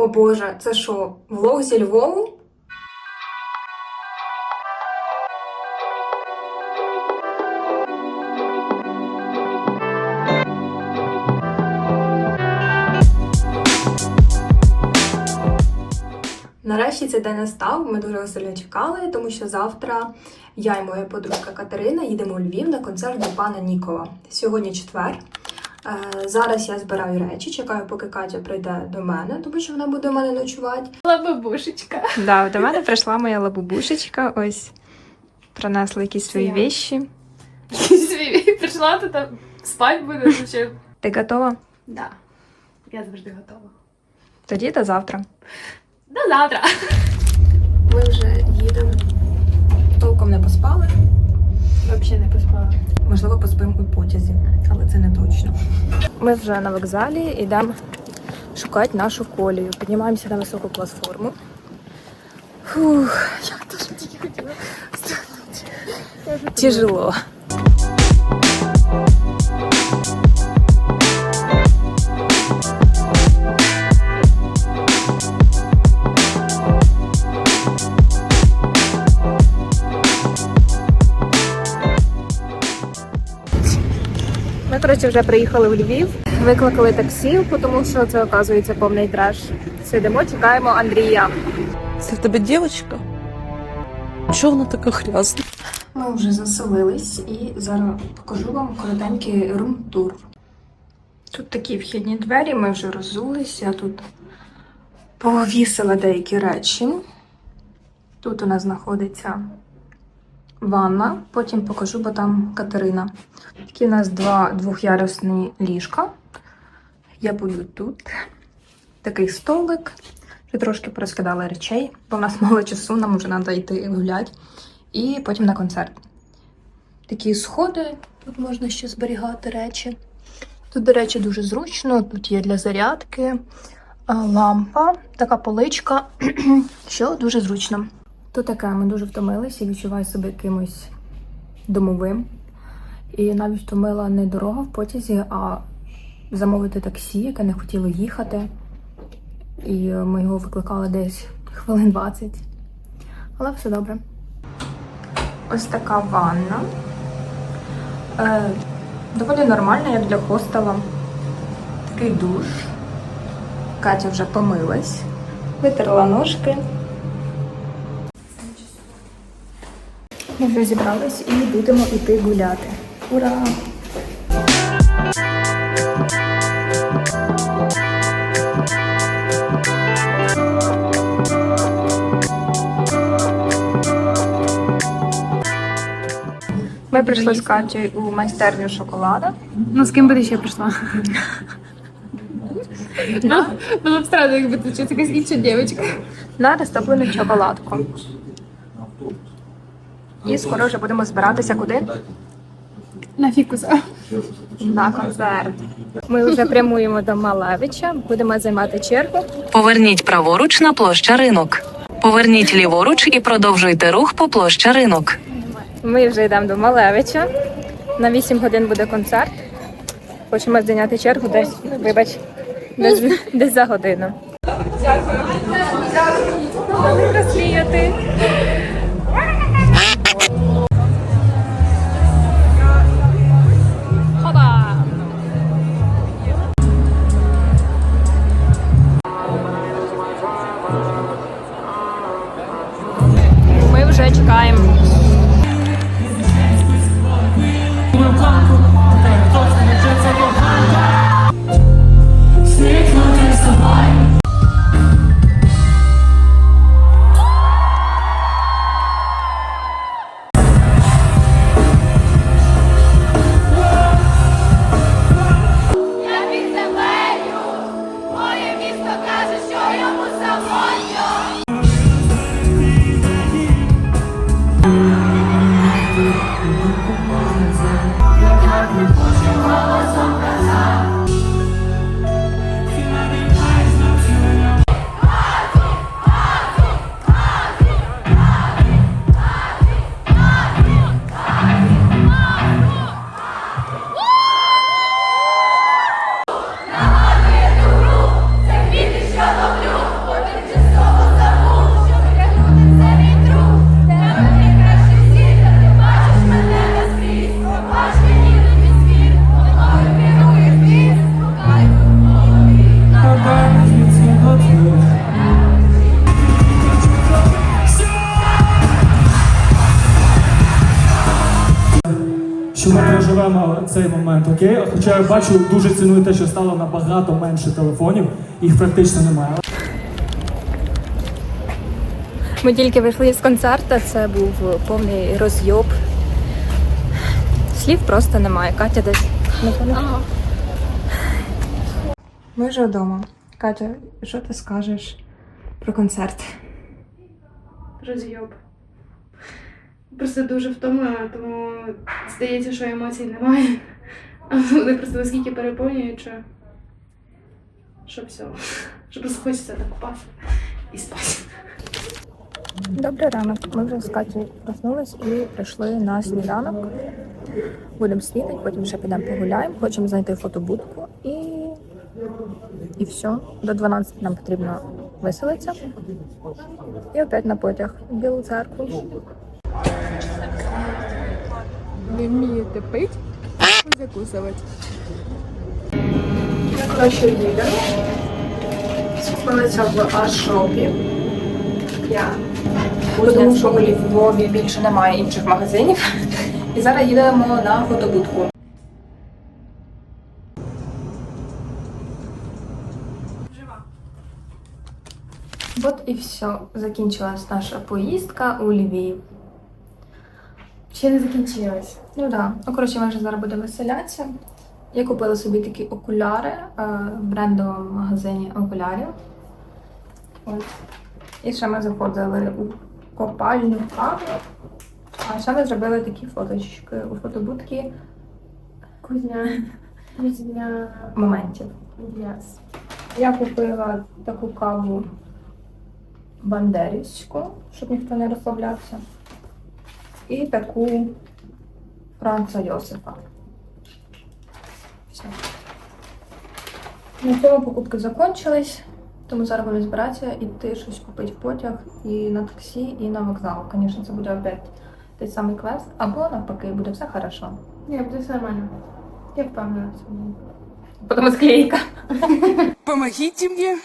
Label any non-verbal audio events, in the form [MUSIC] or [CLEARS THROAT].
О Боже, це що, влог зі Львову? Нарешті цей день настав. Ми дуже сильно чекали, тому що завтра я і моя подружка Катерина їдемо у Львів на концерт до пана Нікола. Сьогодні четвер. Е, Зараз я збираю речі, чекаю, поки Катя прийде до мене, тому що вона буде у мене ночувати. Бабушечка. Да, до мене прийшла моя лабубушечка. Ось принесла якісь свої вещі. Прийшла ти там спать буде чи. Ти готова? Да. Я завжди готова. Тоді до завтра. До завтра. Ми вже їдемо. Толком не поспали. Взагалі не поспала. Можливо, поспимо у потязі, але це не точно. Ми вже на вокзалі йдемо шукати нашу колію. Піднімаємося на високу платформу. Фух, я дуже тільки хотіла. Тяжело. Коротше, вже приїхали в Львів, викликали таксі, тому що це, оказується, повний треш. Сидимо, чекаємо Андрія. Це в тебе дівчинка? Чого вона така грязна? Ми вже заселились і зараз покажу вам коротенький рум-тур. Тут такі вхідні двері, ми вже роззулись, я тут повісила деякі речі. Тут у нас знаходиться ванна, потім покажу, бо там Катерина. Такі у нас два двох'ярусні ліжка. Я буду тут. Такий столик. Вже трошки порозкидала речей, бо в нас мало часу, нам вже треба йти гуляти. І потім на концерт. Такі сходи, тут можна ще зберігати речі. Тут, до речі, дуже зручно. Тут є для зарядки лампа, така поличка, [CLEARS THROAT] що дуже зручно. Тут таке, ми дуже втомилися відчуваю себе якимось домовим. І навіть втомила не дорога в потязі, а замовити таксі, яке не хотіло їхати. І ми його викликали десь хвилин 20. Але все добре. Ось така ванна. Е, доволі нормальна, як для хостела. Такий душ. Катя вже помилась, витерла ножки. Ми вже зібрались і будемо йти гуляти. Ура! Ми прийшли з Катєю у майстерню шоколада. Ну з ким би ти ще прийшла? Ну, було б странно, якби ти щось якась інша дівчинка. на розтоплену шоколадку. І скоро вже будемо збиратися куди? На фікуса. На концерт. Ми вже прямуємо до Малевича, будемо займати чергу. Поверніть праворуч на площа ринок. Поверніть ліворуч і продовжуйте рух по площа ринок. Ми вже йдемо до Малевича. На 8 годин буде концерт. Хочемо зайняти чергу десь, вибач, десь, десь за годину. Дякую. Розсміяти. Забуваємо цей момент, окей? Хоча я бачу, дуже ціную те, що стало набагато менше телефонів, їх практично немає. Ми тільки вийшли з концерту, це був повний розйоб. Слів просто немає. Катя десь. Ага. Ми вже вдома. Катя, що ти скажеш про концерт? Розйоб. Просто дуже втомлена, тому здається, що емоцій немає. А [LAUGHS] вони просто наскільки переповнюють, що. Що все. Що просто хочеться так упасти і спати. Добрий ранок. Ми вже з Катю проснулись і прийшли на сніданок. Будемо снідати, потім ще підемо погуляємо, хочемо знайти фотобудку і. І все. До 12 нам потрібно виселитися. І опять на потяг в Білу церкву. Не вмієте пити, закусувати. Коротше, їдемо. Скупилися в Ашопі. Я. Тому що у Львові більше немає інших магазинів. І зараз їдемо на фотобудку. От і все. Закінчилась наша поїздка у Львів. Ще не закінчилось. Ну так. Да. Ну, коротше, ми вже зараз будемо веселятися. Я купила собі такі окуляри е, в брендовому магазині окулярів. Ось. І ще ми заходили у копальню каву. А ще ми зробили такі фоточки у фотобудки Кузня. Кузня. моментів. Яс. Я купила таку каву бандерівську, щоб ніхто не розслаблявся. І таку Франца Йосифа. Все. На цьому покупки закончились, тому зараз будемо збиратися іти щось купити в потяг і на таксі, і на вокзал. Звісно, це буде опять той самий квест, або навпаки, буде все хорошо. Ні, буде все нормально. Я впевнена в цьому. Потім склейка. Помогите мне.